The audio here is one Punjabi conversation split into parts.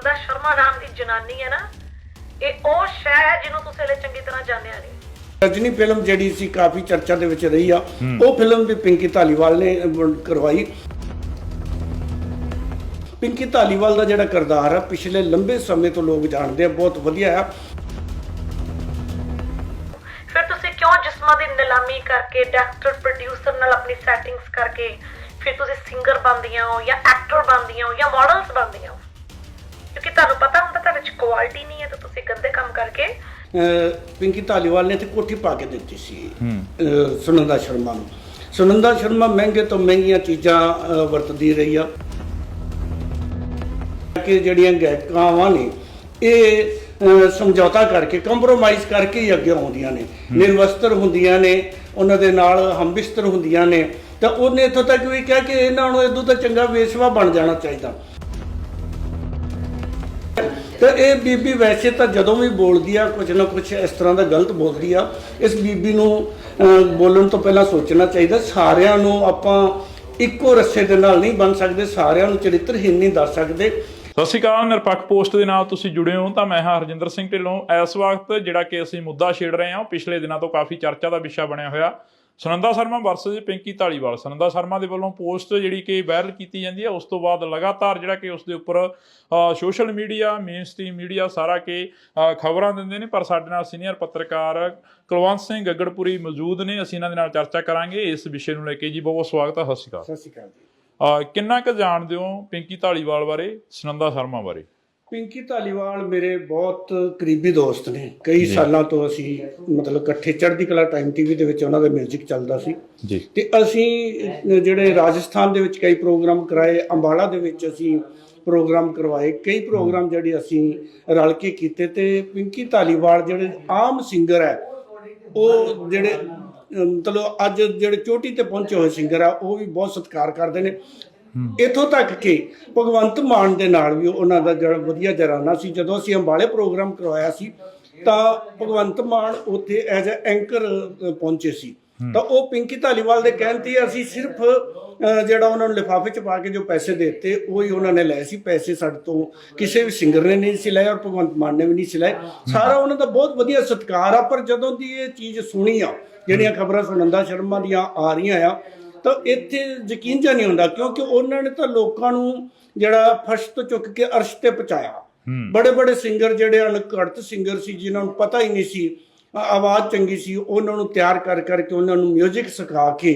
ਸੁਨੰਦਾ ਸ਼ਰਮਾ ਨਾਮ ਦੀ ਜਨਾਨੀ ਹੈ ਨਾ ਇਹ ਉਹ ਸ਼ੈ ਹੈ ਜਿਹਨੂੰ ਤੁਸੀਂ ਹਲੇ ਚੰਗੀ ਤਰ੍ਹਾਂ ਜਾਣਿਆ ਨਹੀਂ। ਰਜਨੀ ਫਿਲਮ ਜਿਹੜੀ ਸੀ ਕਾਫੀ ਚਰਚਾ ਦੇ ਵਿੱਚ ਰਹੀ ਆ ਉਹ ਫਿਲਮ ਵੀ ਪਿੰਕੀ ਧਾਲੀਵਾਲ ਨੇ ਕਰਵਾਈ। ਪਿੰਕੀ ਧਾਲੀਵਾਲ ਦਾ ਜਿਹੜਾ ਕਿਰਦਾਰ ਆ ਪਿਛਲੇ ਲੰਬੇ ਸਮੇਂ ਤੋਂ ਲੋਕ ਜਾਣਦੇ ਆ ਬਹੁਤ ਵਧੀਆ ਆ। ਫਿਰ ਤੁਸੀਂ ਕਿਉਂ ਜਿਸਮਾਂ ਦੀ ਨਿਲਾਮੀ ਕਰਕੇ ਡਾਇਰੈਕਟਰ ਪ੍ਰੋਡਿਊਸਰ ਨਾਲ ਆਪਣੀ ਸੈਟਿੰਗਸ ਕਰਕੇ ਫਿਰ ਤੁਸੀਂ ਸਿੰਗਰ ਬਣਦੀਆਂ ਹੋ ਜਾਂ ਐਕਟਰ ਬਣਦੀਆਂ ਹੋ ਜਾਂ ਮਾਡਲਸ ਬਣਦੀਆਂ ਹੋ? ਕਿਉਂਕਿ ਤੁਹਾਨੂੰ ਪਤਾ ਹੁੰਦਾ ਤਾਂ ਵਿੱਚ ਕੁਆਲਿਟੀ ਨਹੀਂ ਹੈ ਤਾਂ ਤੁਸੀਂ ਗੰਦੇ ਕੰਮ ਕਰਕੇ ਪਿੰਕੀ ਧਾਲੀਵਾਲ ਨੇ ਤੇ ਕੋਠੀ ਪਾ ਕੇ ਦਿੱਤੀ ਸੀ। ਸੁਨੰਦਾ ਸ਼ਰਮਾ ਨੂੰ। ਸੁਨੰਦਾ ਸ਼ਰਮਾ ਮਹਿੰਗੇ ਤੋਂ ਮਹਿੰਗੀਆਂ ਚੀਜ਼ਾਂ ਵਰਤਦੀ ਰਹੀ ਆ। ਕਿ ਜਿਹੜੀਆਂ ਗਾਇਕਾਵਾਂ ਨੇ ਇਹ ਸਮਝੌਤਾ ਕਰਕੇ ਕੰਪਰੋਮਾਈਜ਼ ਕਰਕੇ ਹੀ ਅੱਗੇ ਆਉਂਦੀਆਂ ਨੇ। ਨਿਰਵਸਤਰ ਹੁੰਦੀਆਂ ਨੇ ਉਹਨਾਂ ਦੇ ਨਾਲ ਹਮਬਿਸਤਰ ਹੁੰਦੀਆਂ ਨੇ। ਤਾਂ ਉਹਨੇ ਇੱਥੋਂ ਤੱਕ ਵੀ ਕਿਹਾ ਕਿ ਇਹਨਾਂ ਨੂੰ ਇਦੋਂ ਤਾਂ ਚੰਗਾ ਵੇਸ਼ਵਾ ਬਣ ਜਾਣਾ ਚਾਹੀਦਾ। ਤੇ ਇਹ ਬੀਬੀ ਵੈਸੇ ਤਾਂ ਜਦੋਂ ਵੀ ਬੋਲਦੀ ਆ ਕੁਝ ਨਾ ਕੁਝ ਇਸ ਤਰ੍ਹਾਂ ਦਾ ਗਲਤ ਬੋਲਦੀ ਆ। ਇਸ ਬੀਬੀ ਨੂੰ ਬੋਲਣ ਤੋਂ ਪਹਿਲਾਂ ਸੋਚਣਾ ਚਾਹੀਦਾ, ਸਾਰਿਆਂ ਨੂੰ ਆਪਾਂ ਇੱਕੋ ਰੱਸੇ ਦੇ ਨਾਲ ਨਹੀਂ ਬਣ ਸਕਦੇ, ਸਾਰਿਆਂ ਨੂੰ ਚਰਿੱਤਰਹੀਨ ਨਹੀਂ ਦੱਸ ਸਕਦੇ। ਸਤਿ ਸ਼੍ਰੀ ਅਕਾਲ, ਨਿਰਪੱਖ ਪੋਸਟ ਦੇ ਨਾਲ ਤੁਸੀਂ ਜੁੜੇ ਹੋ ਤਾਂ ਮੈਂ ਹਾਂ ਹਰਜਿੰਦਰ ਸਿੰਘ ਢਿੱਲੋਂ। ਇਸ ਵਕਤ ਜਿਹੜਾ ਕਿ ਅਸੀਂ ਮੁੱਦਾ ਛੇੜ ਰਹੇ ਹਾਂ, ਉਹ ਪਿਛਲੇ ਦਿਨਾਂ ਤੋਂ ਕਾਫੀ ਚਰਚਾ ਦਾ ਵਿਸ਼ਾ ਬਣਿਆ ਹੋਇਆ। ਸੁਨੰਦਾ ਸ਼ਰਮਾ ਵਰਸਸ ਪਿੰਕੀ ਢਾਲੀਵਾਲ ਸੁਨੰਦਾ ਸ਼ਰਮਾ ਦੇ ਵੱਲੋਂ ਪੋਸਟ ਜਿਹੜੀ ਕਿ ਵਾਇਰਲ ਕੀਤੀ ਜਾਂਦੀ ਹੈ ਉਸ ਤੋਂ ਬਾਅਦ ਲਗਾਤਾਰ ਜਿਹੜਾ ਕਿ ਉਸ ਦੇ ਉੱਪਰ social media mainstream media ਸਾਰਾ ਕਿ ਖਬਰਾਂ ਦਿੰਦੇ ਨੇ। ਪਰ ਸਾਡੇ ਨਾਲ ਸੀਨੀਅਰ ਪੱਤਰਕਾਰ ਕੁਲਵੰਤ ਸਿੰਘ ਗੱਗੜਪੁਰੀ ਮੌਜੂਦ ਨੇ। ਅਸੀਂ ਇਹਨਾਂ ਦੇ ਨਾਲ ਚਰਚਾ ਕਰਾਂਗੇ ਇਸ ਵਿਸ਼ੇ ਨੂੰ ਲੈ ਕੇ ਜੀ। ਬਹੁਤ ਸਵਾਗਤ ਹੈ ਸਤਿ ਸ਼੍ਰੀ ਅਕਾਲ। ਸਤਿ ਸ਼੍ਰੀ ਅਕਾਲ ਜੀ। ਕਿੰਨਾ ਕੁ ਜਾਣਦੇ ਹੋ ਪਿੰਕੀ ਢਾਲੀਵਾਲ ਬਾਰੇ ਸੁਨੰਦਾ ਸ਼ਰਮਾ ਬਾਰੇ? ਪਿੰਕੀ ਧਾਲੀਵਾਲ ਮੇਰੇ ਬਹੁਤ ਕਰੀਬੀ ਦੋਸਤ ਨੇ। ਕਈ ਸਾਲਾਂ ਤੋਂ ਅਸੀਂ ਮਤਲਬ ਇਕੱਠੇ ਚੜ੍ਹਦੀ ਕਲਾ ਟਾਈਮ ਟੀਵੀ ਦੇ ਵਿੱਚ ਉਹਨਾਂ ਦਾ 뮤직 ਚੱਲਦਾ ਸੀ। ਜੀ। ਤੇ ਅਸੀਂ ਜਿਹੜੇ ਰਾਜਸਥਾਨ ਦੇ ਵਿੱਚ ਕਈ ਪ੍ਰੋਗਰਾਮ ਕਰਾਏ ਅੰਬਾਲਾ ਦੇ ਵਿੱਚ ਅਸੀਂ ਪ੍ਰੋਗਰਾਮ ਕਰਵਾਏ। ਕਈ ਪ੍ਰੋਗਰਾਮ ਜਿਹੜੇ ਅਸੀਂ ਰਲ ਕੇ ਕੀਤੇ ਤੇ ਪਿੰਕੀ ਧਾਲੀਵਾਲ ਜਿਹੜੇ ਆਮ ਸਿੰਗਰ ਹੈ ਉਹ ਜਿਹੜੇ ਮਤਲਬ ਅੱਜ ਜਿਹੜੇ ਚੋਟੀ ਤੇ ਪਹੁੰਚੇ ਹੋਏ ਸਿੰਗਰ ਆ ਉਹ ਵੀ ਬਹੁਤ ਸਤਿਕਾਰ ਕਰਦੇ ਨੇ। ਇਥੋਂ ਤੱਕ ਕਿ ਭਗਵੰਤ ਮਾਨ ਦੇ ਨਾਲ ਵੀ ਉਹਨਾਂ ਦਾ ਜਿਹੜਾ ਵਧੀਆ ਜਰਾਨਾ ਸੀ ਜਦੋਂ ਅਸੀਂ ਅੰਬਾਲੇ ਪ੍ਰੋਗਰਾਮ ਕਰਵਾਇਆ ਸੀ ਤਾਂ ਭਗਵੰਤ ਮਾਨ ਉੱਥੇ ਐਜ਼ ਅ ਐਂਕਰ ਪਹੁੰਚੇ ਸੀ। ਤਾਂ ਉਹ ਪਿੰਕੀ ਧਾਲੀਵਾਲ ਦੇ ਕਹਿਣ ਤੇ ਅਸੀਂ ਸਿਰਫ ਜਿਹੜਾ ਉਹਨਾਂ ਨੂੰ ਲਿਫਾਫੇ ਚ ਪਾ ਕੇ ਜੋ ਪੈਸੇ ਦੇ ਦਿੱਤੇ ਉਹ ਹੀ ਉਹਨਾਂ ਨੇ ਲਏ ਸੀ। ਪੈਸੇ ਸਾਡੇ ਤੋਂ ਕਿਸੇ ਵੀ ਸਿੰਗਰ ਨੇ ਨਹੀਂ ਸੀ ਲਏ ਔਰ ਭਗਵੰਤ ਮਾਨ ਨੇ ਵੀ ਨਹੀਂ ਸੀ ਲਏ। ਸਾਰਾ ਉਹਨਾਂ ਦਾ ਬਹੁਤ ਵਧੀਆ ਸਤਿਕਾਰ ਆ ਪਰ ਜਦੋਂ ਦੀ ਇਹ ਚੀਜ਼ ਸੁਣੀ ਆ ਜਿਹੜੀਆਂ ਖਬਰਾਂ ਸੁਨੰਦਾ ਸ਼ਰਮਾ ਦੀਆਂ ਆ ਰਹੀਆਂ ਆ ਤਾਂ ਇੱਥੇ ਯਕੀਨ ਜਾਂ ਨਹੀਂ ਹੁੰਦਾ ਕਿਉਂਕਿ ਉਹਨਾਂ ਨੇ ਤਾਂ ਲੋਕਾਂ ਨੂੰ ਜਿਹੜਾ ਫਰਸ਼ ਤੋਂ ਚੁੱਕ ਕੇ ਅਰਸ਼ ਤੇ ਪਹੁੰਚਾਇਆ। ਬੜੇ ਬੜੇ ਸਿੰਗਰ ਜਿਹੜੇ ਅਣਘੜਤ ਸਿੰਗਰ ਸੀ ਜਿਨ੍ਹਾਂ ਨੂੰ ਪਤਾ ਹੀ ਨਹੀਂ ਸੀ ਆਵਾਜ਼ ਚੰਗੀ ਸੀ ਉਹਨਾਂ ਨੂੰ ਤਿਆਰ ਕਰ ਕਰਕੇ ਉਹਨਾਂ ਨੂੰ 뮤직 ਸਿਖਾ ਕੇ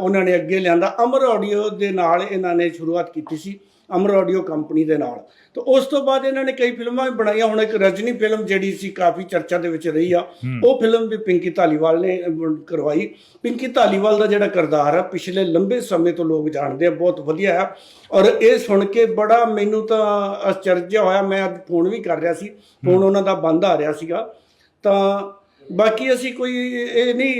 ਉਹਨਾਂ ਨੇ ਅੱਗੇ ਲਿਆਂਦਾ। ਅਮਰ ਆਡੀਓ ਦੇ ਨਾਲ ਇਹਨਾਂ ਨੇ ਸ਼ੁਰੂਆਤ ਕੀਤੀ ਸੀ। ਅਮਰ ਆਡੀਓ ਕੰਪਨੀ ਦੇ ਨਾਲ। ਤੇ ਉਸ ਤੋਂ ਬਾਅਦ ਇਹਨਾਂ ਨੇ ਕਈ ਫਿਲਮਾਂ ਵੀ ਬਣਾਈਆਂ। ਹੁਣ ਇੱਕ ਰਜਨੀ ਫਿਲਮ ਜਿਹੜੀ ਸੀ ਕਾਫੀ ਚਰਚਾ ਦੇ ਵਿੱਚ ਰਹੀ ਆ। ਉਹ ਫਿਲਮ ਵੀ ਪਿੰਕੀ ਧਾਲੀਵਾਲ ਨੇ ਕਰਵਾਈ। ਪਿੰਕੀ ਧਾਲੀਵਾਲ ਦਾ ਜਿਹੜਾ ਕਿਰਦਾਰ ਆ ਪਿਛਲੇ ਲੰਬੇ ਸਮੇਂ ਤੋਂ ਲੋਕ ਜਾਣਦੇ ਆ ਬਹੁਤ ਵਧੀਆ ਆ। ਔਰ ਇਹ ਸੁਣ ਕੇ ਬੜਾ ਮੈਨੂੰ ਤਾਂ ਅਚਰਜ ਹੋਇਆ। ਮੈਂ ਅੱਜ ਫੋਨ ਵੀ ਕਰ ਰਿਹਾ ਸੀ। ਫੋਨ ਉਹਨਾਂ ਦਾ ਬੰਦ ਆ ਰਿਹਾ ਸੀਗਾ। ਤਾਂ ਬਾਕੀ ਅਸੀਂ ਕੋਈ ਇਹ ਨਹੀਂ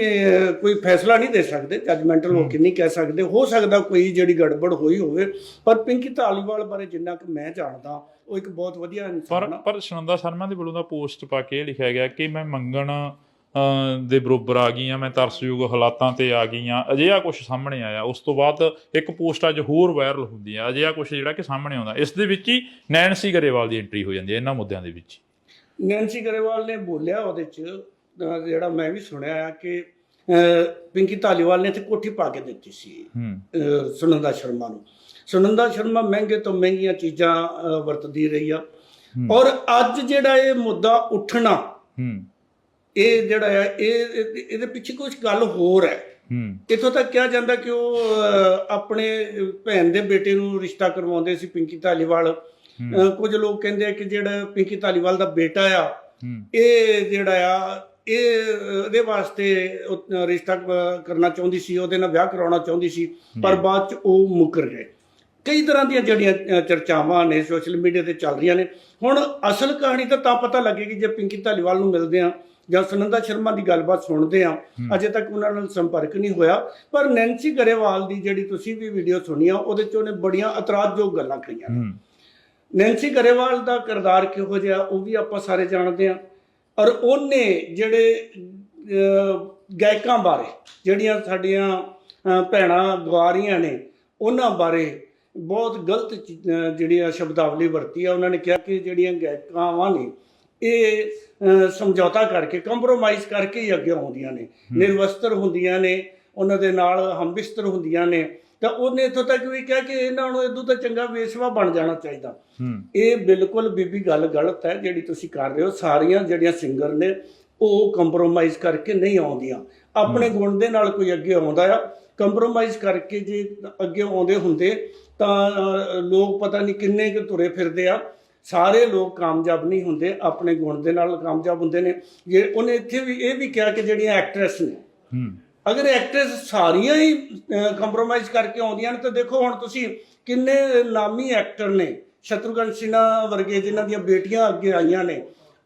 ਕੋਈ ਫੈਸਲਾ ਨਹੀਂ ਦੇ ਸਕਦੇ ਜੱਜਮੈਂਟਲ ਹੋ ਕੇ ਨਹੀਂ ਕਹਿ ਸਕਦੇ। ਹੋ ਸਕਦਾ ਕੋਈ ਜਿਹੜੀ ਗੜਬੜ ਹੋਈ ਹੋਵੇ ਪਰ ਪਿੰਕੀ ਧਾਲੀਵਾਲ ਬਾਰੇ ਜਿੰਨਾ ਕਿ ਮੈਂ ਜਾਣਦਾ ਉਹ ਇੱਕ ਬਹੁਤ ਵਧੀਆ ਪਰ ਇਨਸਾਨ ਆ। ਪਰ ਸੁਨੰਦਾ ਸ਼ਰਮਾ ਦੇ ਵੱਲੋਂ ਦਾ ਪੋਸਟ ਪਾ ਕੇ ਇਹ ਲਿਖਿਆ ਗਿਆ ਕਿ ਮੈਂ ਮੰਗਣ ਅਹ, ਦੇ ਬਰੋਬਰ ਆ ਗਈ ਆ ਮੈਂ ਤਰਸਯੋਗ ਹਾਲਾਤਾਂ ਤੇ ਆ ਗਈ ਆ ਅਜਿਹਾ ਕੁਝ ਸਾਹਮਣੇ ਆਇਆ। ਉਸ ਤੋਂ ਬਾਅਦ ਇੱਕ ਪੋਸਟ ਅੱਜ ਹੋਰ ਵਾਇਰਲ ਹੁੰਦੀ ਆ। ਅਜਿਹਾ ਕੁਝ ਜਿਹੜਾ ਕਿ ਸਾਹਮਣੇ ਆਉਂਦਾ। ਇਸ ਦੇ ਵਿੱਚ ਹੀ ਨੈਨਸੀ ਗਰੇਵਾਲ ਦੀ ਐਂਟਰੀ ਹੋ ਜਾਂਦੀ ਹੈ ਇਹਨਾਂ ਮੁੱਦਿਆਂ ਦੇ ਵਿੱਚ ਨੈਂਸੀ ਗਰੇਵਾਲ ਨੇ ਬੋਲਿਆ ਉਹਦੇ ਚ ਜਿਹੜਾ ਮੈਂ ਵੀ ਸੁਣਿਆ ਆ ਕਿ ਪਿੰਕੀ ਧਾਲੀਵਾਲ ਨੇ ਤੇ ਕੋਠੀ ਪਾ ਕੇ ਦਿੱਤੀ ਸੀ ਸੁਨੰਦਾ ਸ਼ਰਮਾ ਨੂੰ। ਸੁਨੰਦਾ ਸ਼ਰਮਾ ਮਹਿੰਗੇ ਤੋਂ ਮਹਿੰਗੀਆਂ ਚੀਜ਼ਾਂ ਵਰਤਦੀ ਰਹੀ ਆ। ਔਰ ਅੱਜ ਜਿਹੜਾ ਇਹ ਮੁੱਦਾ ਉੱਠਣਾ ਇਹ ਜਿਹੜਾ ਹੈ ਇਹ ਇਹ- ਇਹਦੇ ਪਿੱਛੇ ਕੁਝ ਗੱਲ ਹੋਰ ਹੈ। ਇਥੋਂ ਤੱਕ ਕਿਹਾ ਜਾਂਦਾ ਕਿ ਉਹ ਆਪਣੇ ਭੈਣ ਦੇ ਬੇਟੇ ਨੂੰ ਰਿਸ਼ਤਾ ਕਰਵਾਉਂਦੇ ਸੀ ਪਿੰਕੀ ਧਾਲੀਵਾਲ। ਕੁਝ ਲੋਕ ਕਹਿੰਦੇ ਆ ਕਿ ਜਿਹੜਾ ਪਿੰਕੀ ਧਾਲੀਵਾਲ ਦਾ ਬੇਟਾ ਆ ਇਹ ਜਿਹੜਾ ਆ ਇਹ ਇਹਦੇ ਵਾਸਤੇ ਰਿਸ਼ਤਾ ਕਰਨਾ ਚਾਹੁੰਦੀ ਸੀ ਉਹਦੇ ਨਾਲ ਵਿਆਹ ਕਰਾਉਣਾ ਚਾਹੁੰਦੀ ਸੀ ਪਰ ਬਾਅਦ ਚ ਉਹ ਮੁੱਕਰ ਗਏ। ਕਈ ਤਰ੍ਹਾਂ ਦੀਆਂ ਜਿਹੜੀਆਂ ਚਰਚਾਵਾਂ ਨੇ ਸੋਸ਼ਲ ਮੀਡੀਆ ਤੇ ਚੱਲ ਰਹੀਆਂ ਨੇ। ਹੁਣ ਅਸਲ ਕਹਾਣੀ ਤਾਂ ਤਾਂ ਪਤਾ ਲੱਗੇਗੀ ਜੇ ਪਿੰਕੀ ਧਾਲੀਵਾਲ ਨੂੰ ਮਿਲਦੇ ਆ ਜਾਂ ਸੁਨੰਦਾ ਸ਼ਰਮਾ ਦੀ ਗੱਲਬਾਤ ਸੁਣਦੇ ਆ ਅਜੇ ਤੱਕ ਉਹਨਾਂ ਨਾਲ ਸੰਪਰਕ ਨਹੀਂ ਹੋਇਆ। ਪਰ ਨੈਂਸੀ ਗਰੇਵਾਲ ਦੀ ਜਿਹੜੀ ਤੁਸੀਂ ਵੀ ਵੀਡੀਓ ਸੁਣੀ ਆ ਉਹਦੇ ਚ ਉਹਨੇ ਬੜੀਆਂ ਇਤਰਾਜ਼ਯੋਗ ਗੱਲਾਂ ਕਹੀਆਂ ਨੈਂਸੀ ਗਰੇਵਾਲ ਦਾ ਕਿਰਦਾਰ ਕਿਹੋ ਜਿਹਾ ਉਹ ਵੀ ਆਪਾਂ ਸਾਰੇ ਜਾਣਦੇ ਆ ਔਰ ਉਹਨੇ ਜਿਹੜੇ ਗਾਇਕਾਂ ਬਾਰੇ ਜਿਹੜੀਆਂ ਸਾਡੀਆਂ ਭੈਣਾਂ ਗਵਾ ਰਹੀਆਂ ਨੇ ਉਹਨਾਂ ਬਾਰੇ ਬਹੁਤ ਗਲਤ ਜਿਹੜੀਆਂ ਸ਼ਬਦਾਵਲੀ ਵਰਤੀ ਆ ਉਹਨਾਂ ਨੇ ਕਿਹਾ ਕਿ ਜਿਹੜੀਆਂ ਗਾਇਕਾਵਾਂ ਨੇ ਇਹ ਸਮਝੌਤਾ ਕਰਕੇ ਕੰਪਰੋਮਾਈਜ਼ ਕਰਕੇ ਹੀ ਅੱਗੇ ਆਉਂਦੀਆਂ ਨੇ ਨਿਰਵਸਤਰ ਹੁੰਦੀਆਂ ਨੇ ਉਹਨਾਂ ਦੇ ਨਾਲ ਹਮਬਿਸਤਰ ਹੁੰਦੀਆਂ ਨੇ ਤਾਂ ਉਹਨੇ ਇੱਥੋਂ ਤੱਕ ਵੀ ਕਿਹਾ ਕਿ ਇਹਨਾਂ ਨੂੰ ਇਦੋਂ ਤਾਂ ਚੰਗਾ ਵੇਸ਼ਵਾ ਬਣ ਜਾਣਾ ਚਾਹੀਦਾ। ਇਹ ਬਿਲਕੁਲ ਬੀਬੀ ਗੱਲ ਗਲਤ ਹੈ ਜਿਹੜੀ ਤੁਸੀਂ ਕਰ ਰਹੇ ਹੋ। ਸਾਰੀਆਂ ਜਿਹੜੀਆਂ ਸਿੰਗਰ ਨੇ ਉਹ ਕੰਪਰੋਮਾਈਜ਼ ਕਰਕੇ ਨਹੀਂ ਆਉਂਦੀਆਂ। ਆਪਣੇ ਗੁਣ ਦੇ ਨਾਲ ਕੋਈ ਅੱਗੇ ਆਉਂਦਾ ਆ ਕੰਪਰੋਮਾਈਜ਼ ਕਰਕੇ ਜੇ ਅੱਗੇ ਆਉਂਦੇ ਹੁੰਦੇ ਤਾਂ ਲੋਕ ਪਤਾ ਨਹੀਂ ਕਿੰਨੇ ਕੁ ਤੁਰੇ ਫਿਰਦੇ ਆ। ਸਾਰੇ ਲੋਕ ਕਾਮਯਾਬ ਨਹੀਂ ਹੁੰਦੇ ਆਪਣੇ ਗੁਣ ਦੇ ਨਾਲ ਕਾਮਯਾਬ ਹੁੰਦੇ ਨੇ। ਜੇ ਉਹਨੇ ਇੱਥੇ ਵੀ ਇਹ ਵੀ ਕਿਹਾ ਕਿ ਜਿਹੜੀਆਂ ਐਕਟਰੈਸ ਨੇ ਹੂੰ। ਅਗਰ ਐਕਟਰਸ ਸਾਰੀਆਂ ਹੀ ਕੰਪਰੋਮਾਈਜ਼ ਕਰਕੇ ਆਉਂਦੀਆਂ ਨੇ, ਤਾਂ ਦੇਖੋ ਹੁਣ ਤੁਸੀਂ ਕਿੰਨੇ ਨਾਮੀ ਐਕਟਰ ਨੇ। ਸ਼ਤਰੂਘਨ ਸਿਨਾ ਵਰਗੇ ਜਿਨ੍ਹਾਂ ਦੀਆਂ ਬੇਟੀਆਂ ਅੱਗੇ ਆਈਆਂ ਨੇ,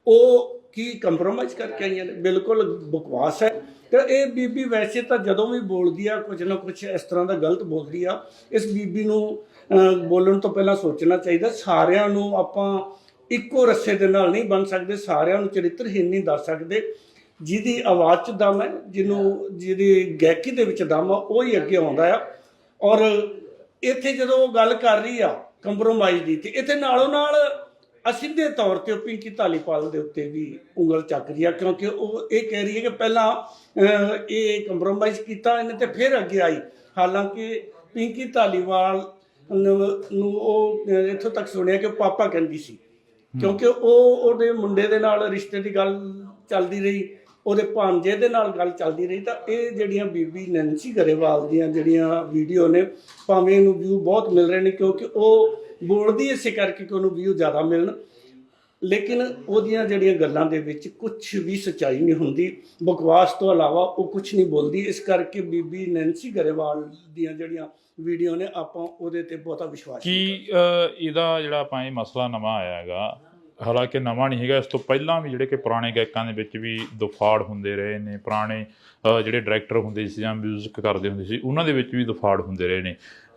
ਉਹ ਕੀ ਕੰਪਰੋਮਾਈਜ਼ ਕਰਕੇ ਆਈਆਂ ਨੇ? ਬਿਲਕੁਲ ਬਕਵਾਸ ਹੈ। ਤੇ ਇਹ ਬੀਬੀ ਵੈਸੇ ਤਾਂ ਜਦੋਂ ਵੀ ਬੋਲਦੀ ਆ, ਕੁਝ ਨਾ ਕੁਝ ਇਸ ਤਰ੍ਹਾਂ ਦਾ ਗਲਤ ਬੋਲਦੀ ਆ। ਇਸ ਬੀਬੀ ਨੂੰ ਬੋਲਣ ਤੋਂ ਪਹਿਲਾਂ ਸੋਚਣਾ ਚਾਹੀਦਾ, ਸਾਰਿਆਂ ਨੂੰ ਆਪਾਂ ਇੱਕੋ ਰੱਸੇ ਦੇ ਨਾਲ ਨਹੀਂ ਬਣ ਸਕਦੇ, ਸਾਰਿਆਂ ਨੂੰ ਚਰਿੱਤਰਹੀਣ ਨਹੀਂ ਦੱਸ ਸਕਦੇ। ਜਿਹਦੀ ਆਵਾਜ਼ 'ਚ ਦਮ ਹੈ, ਜਿਹਨੂੰ ਜਿਹਦੀ ਗਾਇਕੀ ਦੇ ਵਿੱਚ ਦਮ ਆ, ਉਹ ਹੀ ਅੱਗੇ ਆਉਂਦਾ ਆ। ਔਰ ਇੱਥੇ ਜਦੋਂ ਉਹ ਗੱਲ ਕਰ ਰਹੀ ਆ ਕੰਪਰੋਮਾਈਜ਼ ਦੀ, ਤੇ ਇੱਥੇ ਨਾਲੋਂ ਨਾਲ ਅਸਿੱਧੇ ਤੌਰ ਤੇ ਪਿੰਕੀ ਧਾਲੀਪਾਲ ਦੇ ਉੱਤੇ ਵੀ ਉਂਗਲ ਚੱਕ ਰਹੀ ਆ, ਕਿਉਂਕਿ ਉਹ ਇਹ ਕਹਿ ਰਹੀ ਹੈ ਕਿ ਪਹਿਲਾਂ ਇਹ ਕੰਪਰੋਮਾਈਜ਼ ਕੀਤਾ ਇਹਨੇ ਤੇ ਫਿਰ ਅੱਗੇ ਆਈ। ਹਾਲਾਂਕਿ ਪਿੰਕੀ ਧਾਲੀਵਾਲ ਨੂੰ ਉਹ ਇੱਥੋਂ ਤੱਕ ਸੁਣਿਆ ਕਿ ਪਾਪਾ ਕਹਿੰਦੀ ਸੀ, ਕਿਉਂਕਿ ਉਹ ਉਹਦੇ ਮੁੰਡੇ ਦੇ ਨਾਲ ਰਿਸ਼ਤੇ ਦੀ ਗੱਲ ਚੱਲਦੀ ਰਹੀ। ਉਹਦੇ ਭਾਂਜੇ ਦੇ ਨਾਲ ਗੱਲ ਚੱਲਦੀ ਰਹੀ ਤਾਂ ਇਹ ਜਿਹੜੀਆਂ ਬੀਬੀ ਨੈਂਸੀ ਗਰੇਵਾਲ ਦੀਆਂ ਜਿਹੜੀਆਂ ਵੀਡੀਓ ਨੇ ਭਾਵੇਂ ਇਹਨੂੰ ਵਿਊ ਬਹੁਤ ਮਿਲ ਰਹੇ ਨੇ ਕਿਉਂਕਿ ਉਹ ਬੋਲਦੀ ਇਸੇ ਕਰਕੇ ਕਿ ਉਹਨੂੰ ਵਿਊ ਜ਼ਿਆਦਾ ਮਿਲਣ। ਲੇਕਿਨ ਉਹਦੀਆਂ ਜਿਹੜੀਆਂ ਗੱਲਾਂ ਦੇ ਵਿੱਚ ਕੁਝ ਵੀ ਸੱਚਾਈ ਨਹੀਂ ਹੁੰਦੀ ਬਕਵਾਸ ਤੋਂ ਇਲਾਵਾ ਉਹ ਕੁਝ ਨਹੀਂ ਬੋਲਦੀ। ਇਸ ਕਰਕੇ ਬੀਬੀ ਨੈਂਸੀ ਗਰੇਵਾਲ ਦੀਆਂ ਜਿਹੜੀਆਂ ਵੀਡੀਓ ਨੇ ਆਪਾਂ ਉਹਦੇ ਤੇ ਬਹੁਤਾ ਵਿਸ਼ਵਾਸ ਕੀ ਇਹਦਾ ਜਿਹੜਾ ਆਪਾਂ ਇਹ ਮਸਲਾ ਨਵਾਂ ਆਇਆ ਹੈਗਾ ਹਾਲਾਂਕਿ ਨਵਾਂ ਨਹੀਂ ਹੈਗਾ ਇਸ ਤੋਂ ਪਹਿਲਾਂ ਵੀ ਜਿਹੜੇ ਕਿ ਪੁਰਾਣੇ ਗਾਇਕਾਂ ਦੇ ਵਿੱਚ ਵੀ ਦੁਫਾੜ ਹੁੰਦੇ ਰਹੇ ਨੇ ਪੁਰਾਣੇ ਜਿਹੜੇ ਡਾਇਰੈਕਟਰ ਹੁੰਦੇ ਸੀ ਜਾਂ 뮤직 ਕਰਦੇ ਹੁੰਦੇ ਸੀ ਉਹਨਾਂ ਦੇ ਵਿੱਚ ਵੀ ਦੁਫਾੜ ਹੁੰਦੇ ਰਹੇ ਨੇ।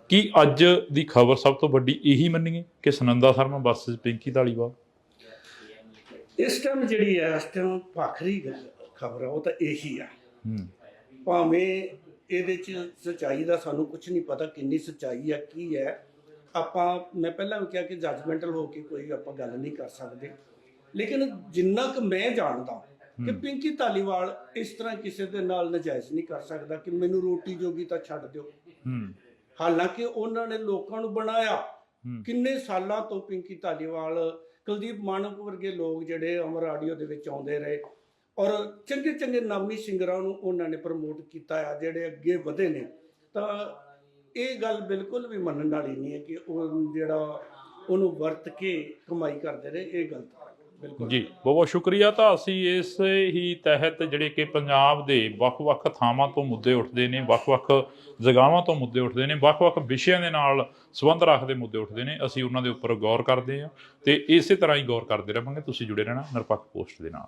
ਕੀ ਅੱਜ ਦੀ ਖਬਰ ਸਭ ਤੋਂ ਵੱਡੀ ਇਹੀ ਮੰਨੀਏ ਕਿ ਸੁਨੰਦਾ ਸ਼ਰਮਾ ਵਰਸਸ ਪਿੰਕੀ ਧਾਲੀਵਾਲ? ਇਸ ਟਾਈਮ ਜਿਹੜੀ ਹੈ ਇਸ ਟਾਈਮ ਭਾਖਰੀ ਖਬਰ ਉਹ ਤਾਂ ਇਹੀ ਆ। ਹੂੰ। ਭਾਵੇਂ ਇਹਦੇ ਚ ਸਚਾਈ ਦਾ ਸਾਨੂੰ ਕੁਝ ਨਹੀਂ ਪਤਾ ਕਿੰਨੀ ਸਚਾਈ ਆ ਕੀ ਹੈ ਆਪਾਂ ਮੈਂ ਪਹਿਲਾਂ ਵੀ ਕਿਹਾ ਕਿ ਜੱਜਮੈਂਟਲ ਹੋ ਕੇ ਕੋਈ ਆਪਾਂ ਗੱਲ ਨਹੀਂ ਕਰ ਸਕਦੇ। ਲੇਕਿਨ ਜਿੰਨਾ ਕੁ ਮੈਂ ਜਾਣਦਾ ਕਿ ਪਿੰਕੀ ਧਾਲੀਵਾਲ ਇਸ ਤਰ੍ਹਾਂ ਕਿਸੇ ਦੇ ਨਾਲ ਨਜਾਇਜ਼ ਨਹੀਂ ਕਰ ਸਕਦਾ ਕਿ ਮੈਨੂੰ ਰੋਟੀ ਜੋਗੀ ਤਾਂ ਛੱਡ ਦਿਓ। ਹਾਲਾਂਕਿ ਉਹਨਾਂ ਨੇ ਲੋਕਾਂ ਨੂੰ ਬਣਾਇਆ। ਕਿੰਨੇ ਸਾਲਾਂ ਤੋਂ ਪਿੰਕੀ ਧਾਲੀਵਾਲ ਕੁਲਦੀਪ ਮਾਨਕ ਵਰਗੇ ਲੋਕ ਜਿਹੜੇ ਅਮਰ ਆਡੀਓ ਦੇ ਵਿੱਚ ਆਉਂਦੇ ਰਹੇ ਔਰ ਚੰਗੇ ਚੰਗੇ ਨਾਮੀ ਸਿੰਗਰਾਂ ਨੂੰ ਉਹਨਾਂ ਨੇ ਪ੍ਰਮੋਟ ਕੀਤਾ ਆ ਜਿਹੜੇ ਅੱਗੇ ਵਧੇ ਨੇ। ਤਾਂ ਇਹ ਗੱਲ ਬਿਲਕੁਲ ਵੀ ਮੰਨਣ ਵਾਲੀ ਨਹੀਂ ਹੈ ਕਿ ਉਹ ਜਿਹੜਾ ਉਹਨੂੰ ਵਰਤ ਕੇ ਕਮਾਈ ਕਰਦੇ ਰਹੇ, ਇਹ ਗਲਤ ਹੈ। ਜੀ ਬਹੁਤ ਬਹੁਤ ਸ਼ੁਕਰੀਆ ਤਾਂ ਅਸੀਂ ਇਸ ਹੀ ਤਹਿਤ ਜਿਹੜੇ ਕਿ ਪੰਜਾਬ ਦੇ ਵੱਖ-ਵੱਖ ਥਾਵਾਂ ਤੋਂ ਮੁੱਦੇ ਉੱਠਦੇ ਨੇ, ਵੱਖ-ਵੱਖ ਜਗਾਵਾਂ ਤੋਂ ਮੁੱਦੇ ਉੱਠਦੇ ਨੇ, ਵੱਖ-ਵੱਖ ਵਿਸ਼ਿਆਂ ਦੇ ਨਾਲ ਸੰਬੰਧ ਰੱਖਦੇ ਮੁੱਦੇ ਉੱਠਦੇ ਨੇ, ਅਸੀਂ ਉਹਨਾਂ ਦੇ ਉੱਪਰ ਗੌਰ ਕਰਦੇ ਹਾਂ ਤੇ ਇਸੇ ਤਰ੍ਹਾਂ ਹੀ ਗੌਰ ਕਰਦੇ ਰਹਾਂਗੇ। ਤੁਸੀਂ ਜੁੜੇ ਰਹਿਣਾ ਨਿਰਪੱਖ ਪੋਸਟ ਦੇ ਨਾਲ।